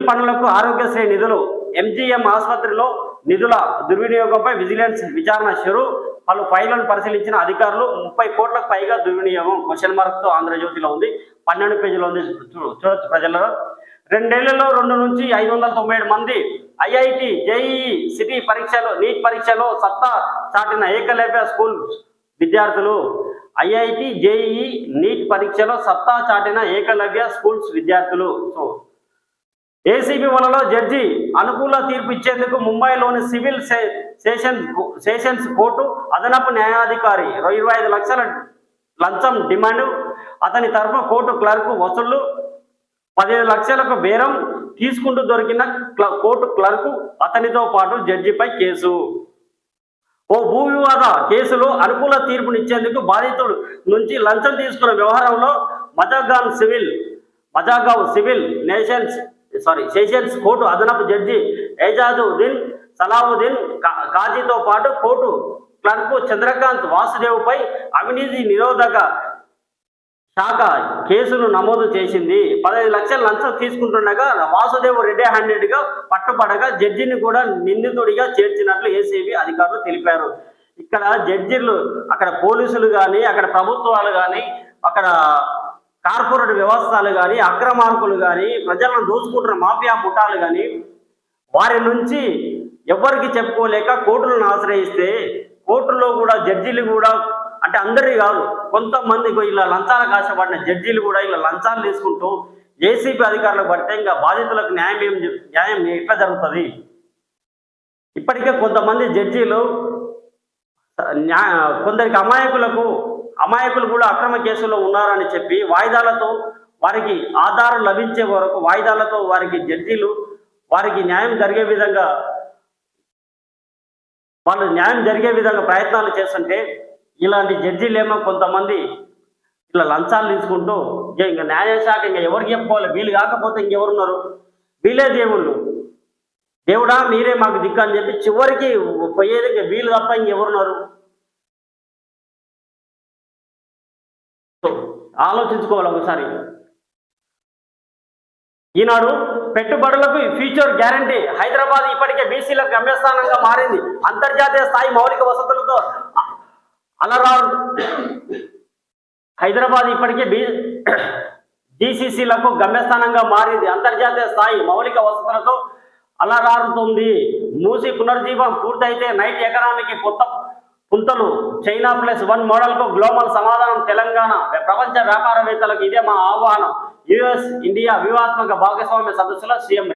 పనులకు ఆరోగ్యశ్రీ నిధులు ఎంజీఎం ఆసుపత్రిలో నిధుల దుర్వినియోగంపై విజిలెన్స్ విచారణ షురు పలు ఫైళ్ళను పరిశీలించిన అధికారులు ముప్పై కోట్లకు పైగా దుర్వినియోగం క్వశ్చన్ మార్క్తో ఆంధ్రజ్యోతిలో ఉంది. పన్నెండు పేజీలో ఉంది. చూడొచ్చు ప్రజలలో. రెండేళ్ళలో రెండు నుంచి ఐదు వందల తొంభై ఏడు మంది ఐఐటి జేఈఈ సిటీ పరీక్షలో నీట్ పరీక్షలో సత్తా చాటిన ఏకలవ్య స్కూల్ విద్యార్థులు. ఐఐటి జేఈఈ నీట్ పరీక్షలో సత్తా చాటిన ఏకలవ్య స్కూల్స్ విద్యార్థులు. సో ఏసీబీ వలలో జడ్జి అనుకూల తీర్పు ఇచ్చేందుకు ముంబైలోని సివిల్ సే- సెషన్ సెషన్స్ కోర్టు అదనపు న్యాయాధికారి ఇరవై ఐదు లక్షల లంచం డిమాండ్. అతని తరఫున కోర్టు క్లర్క్ వసూళ్ళు. పదిహేను లక్షలకు బేరం తీసుకుంటూ దొరికిన కోర్టు క్లర్కు అతనితో పాటు జడ్జిపై కేసు. ఓ భూ వివాద కేసులో అనుకూల తీర్పునిచ్చేందుకు బాధితుడు నుంచి లంచం తీసుకున్న వ్యవహారంలో Mazagaon civil Mazagaon civil nations sorry sessions court అదనపు జడ్జి ఏజాదుద్దీన్ సలావుద్దీన్ కా- కాజీతో పాటు కోర్టు క్లర్క్ చంద్రకాంత్ వాసుదేవ్పై అవినీతి నిరోధక శాఖ కేసును నమోదు చేసింది. పదహైదు లక్షల లంచం తీసుకుంటుండగా వాసుదేవ్ రెడ్డి హ్యాండెడ్గా పట్టుపడగా జడ్జిని కూడా నిందితుడిగా చేర్చినట్లు ఏసీబీ అధికారులు తెలిపారు. ఇక్కడ జడ్జిలు అక్కడ పోలీసులు కానీ అక్కడ ప్రభుత్వాలు కానీ అక్కడ కార్పొరేట్ వ్యవస్థలు కానీ అక్రమార్కులు కానీ ప్రజలను దోచుకుంటున్న మాఫియా ముఠాలు కానీ వారి నుంచి ఎవరికి చెప్పుకోలేక కోర్టులను ఆశ్రయిస్తే కోర్టులో కూడా జడ్జీలు కూడా అంటే అందరి కాదు కొంతమంది ఇలా లంచాలకు ఆశపడిన జడ్జీలు కూడా ఇలా లంచాలు తీసుకుంటూ ఏసీపీ అధికారులకు పడితే ఇంకా బాధితులకు న్యాయం ఏం న్యాయం ఎట్లా జరుగుతుంది? ఇప్పటికే కొంతమంది జడ్జీలు కొందరికి అమాయకులకు అమాయకులు కూడా అక్రమ కేసులో ఉన్నారని చెప్పి వాయిదాలతో వారికి ఆధారం లభించే వరకు వాయిదాలతో వారికి జడ్జీలు వారికి న్యాయం జరిగే విధంగా వాళ్ళు న్యాయం జరిగే విధంగా ప్రయత్నాలు చేస్తుంటే ఇలాంటి జడ్జీలేమో కొంతమంది ఇలా లంచాలు తీసుకుంటూ ఇంకా న్యాయశాఖ ఇంకా ఎవరికి చెప్పుకోవాలి? వీళ్ళు కాకపోతే ఇంకెవరున్నారు? వీళ్ళే దేవుళ్ళు. దేవుడా మీరే మాకు దిక్కు అని చెప్పి చివరికి పోయేది ఇంకా వీళ్ళు తప్ప ఇంకెవరున్నారు? సో, ఆలోచించుకోవాలి ఒకసారి. ఈనాడు పెట్టుబడులకు ఫ్యూచర్ గ్యారంటీ. హైదరాబాద్ ఇప్పటికే బీసీలకు గమ్యస్థానంగా మారింది. అంతర్జాతీయ స్థాయి మౌలిక వసతులతో అలరా హైదరాబాద్ ఇప్పటికే బీ డిసిసిలకు గమ్యస్థానంగా మారింది. అంతర్జాతీయ స్థాయి మౌలిక వసతులతో అలరారుతుంది. మూసి పునర్జీవం పూర్తయితే నైట్ ఎకనామీకి కొత్త పుంతలు చైనా ప్లస్ వన్ మోడల్కు గ్లోబల్ సమాధానం తెలంగాణ. ప్రపంచ వ్యాపారవేత్తలకు ఇదే మా ఆహ్వానం. యుఎస్ ఇండియా వ్యూహాత్మక భాగస్వామ్య సదస్సులో సీఎం